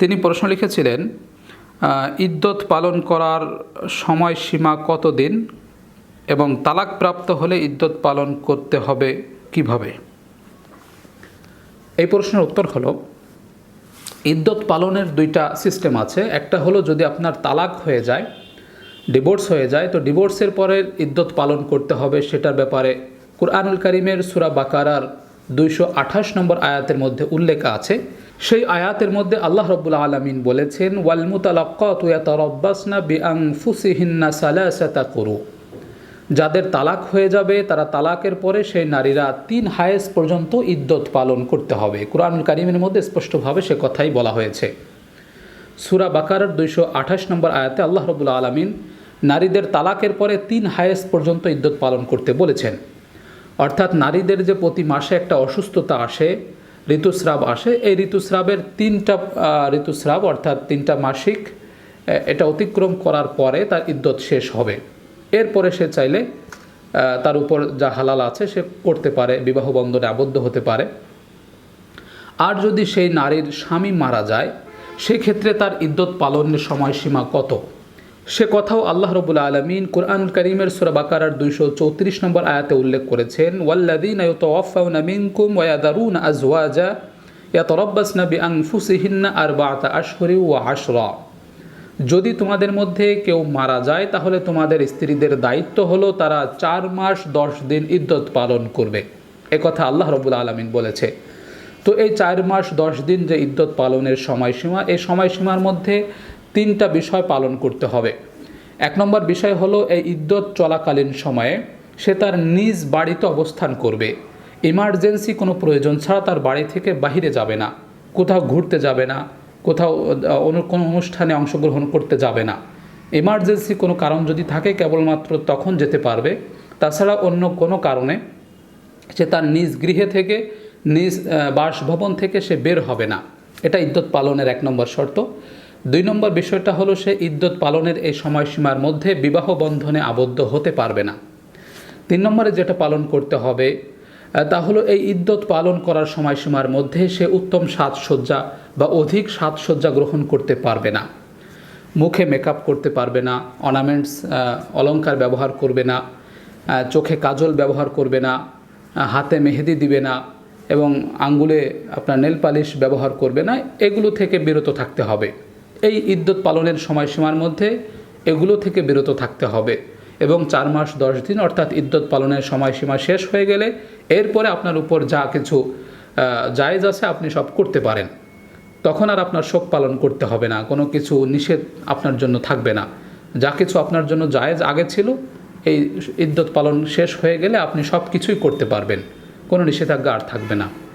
তিনি প্রশ্ন লিখেছিলেন ইদ্যত পালন করার সময়সীমা কতদিন এবং তালাক প্রাপ্ত হলে ইদ্যত পালন করতে হবে কীভাবে? এই প্রশ্নের উত্তর হলো, ইদ্যত পালনের দুইটা সিস্টেম আছে। একটা হলো যদি আপনার তালাক হয়ে যায় ডিভোর্স হয়ে যায়, তো ডিভোর্সের পরে ইদ্যত পালন করতে হবে সেটার ব্যাপারে কুরআনুল করিমের সুরা বাকারার দুইশো আঠাশ নম্বর আয়াতের মধ্যে উল্লেখ আছে। সেই আয়াতের মধ্যে আল্লাহ রব্বুল আলমিন বলেছেন, ওয়াল মুতালাক্কাতু ইয়াতারাব্বাসনা বিআনফুসিহিন্না সালাসাতা করু যাদের তালাক হয়ে যাবে, তারা তালাকের পরে সেই নারীরা তিন হায়েস পর্যন্ত ইদ্যত পালন করতে হবে। কোরআনুল কারিমের মধ্যে স্পষ্টভাবে সে কথাই বলা হয়েছে। সুরা বাকারার দুইশো আঠাশ নম্বর আয়াতে আল্লাহ রবুল্লা আলমিন নারীদের তালাকের পরে তিন হায়েস পর্যন্ত ইদ্যত পালন করতে বলেছেন। অর্থাৎ নারীদের যে প্রতি মাসে একটা অসুস্থতা আসে ঋতুস্রাব আসে। এই ঋতুস্রাবের তিনটা ঋতুস্রাব অর্থাৎ তিনটা মাসিক এটা অতিক্রম করার পরে তার ইদ্যত শেষ হবে। এরপরে সে চাইলে তার উপর যা হালাল আছে সে করতে পারে, বিবাহ বন্ধনে আবদ্ধ হতে পারে। আর যদি সেই নারীর স্বামী মারা যায়, সেক্ষেত্রে তার ইদ্যত পালনের সময়সীমা কত? সে কথাও আল্লাহ রবুল্লা আলমিন কোরআন করিমের সুরাবাকার দুইশো চৌত্রিশ নম্বর আয়াতে উল্লেখ করেছেন ওয়াল্লাদিন ওয়া আশরা। যদি তোমাদের মধ্যে কেউ মারা যায়, তাহলে তোমাদের স্ত্রীদের দায়িত্ব হলো তারা চার মাস দশ দিন ইদ্যত পালন করবে। কথা আল্লাহ রবুল আলমিন বলেছে। তো এই চার মাস দশ দিন যে ইদ্যত পালনের সময়সীমা, এই সময়সীমার মধ্যে তিনটা বিষয় পালন করতে হবে। এক নম্বর বিষয় হলো এই ইদ্যত চলাকালীন সময়ে সে তার নিজ বাড়িতে অবস্থান করবে। ইমার্জেন্সি কোনো প্রয়োজন ছাড়া তার বাড়ি থেকে বাহিরে যাবে না, কোথাও ঘুরতে যাবে না, কোথাও কোনো অনুষ্ঠানে অংশগ্রহণ করতে যাবে না। ইমার্জেন্সি কোনো কারণ যদি থাকে, কেবলমাত্র তখন যেতে পারবে। তাছাড়া অন্য কোনো কারণে সে তার নিজ গৃহে থেকে, নিজ বাসভবন থেকে সে বের হবে না। এটা ইদ্যত পালনের এক নম্বর শর্ত। দুই নম্বর বিষয়টা হলো সে ইদ্যত পালনের এই সময়সীমার মধ্যে বিবাহ বন্ধনে আবদ্ধ হতে পারবে না। তিন নম্বরে যেটা পালন করতে হবে তা হলো এই ইদ্যত পালন করার সময়সীমার মধ্যে সে উত্তম সাজসজ্জা বা অধিক সাজসজ্জা গ্রহণ করতে পারবে না। মুখে মেকআপ করতে পারবে না অর্নামেন্টস অলংকার ব্যবহার করবে না চোখে কাজল ব্যবহার করবে না হাতে মেহেদি দিবে না এবং আঙ্গুলে আপনার নেল পালিশ ব্যবহার করবে না, এগুলো থেকে বিরত থাকতে হবে। এই ইদ্যত পালনের সময়সীমার মধ্যে এগুলো থেকে বিরত থাকতে হবে এবং চার মাস, দশ দিন অর্থাৎ ইদ্যত পালনের সময়সীমা শেষ হয়ে গেলে এরপরে আপনার উপর যা কিছু জায়েজ আছে আপনি সব করতে পারেন। তখন আর আপনার শোক পালন করতে হবে না, কোনো কিছু নিষেধ আপনার জন্য থাকবে না। যা কিছু আপনার জন্য জায়েজ আগে ছিল, এই ইদ্যত পালন শেষ হয়ে গেলে আপনি সব কিছুই করতে পারবেন, কোনো নিষেধাজ্ঞা আর থাকবে না।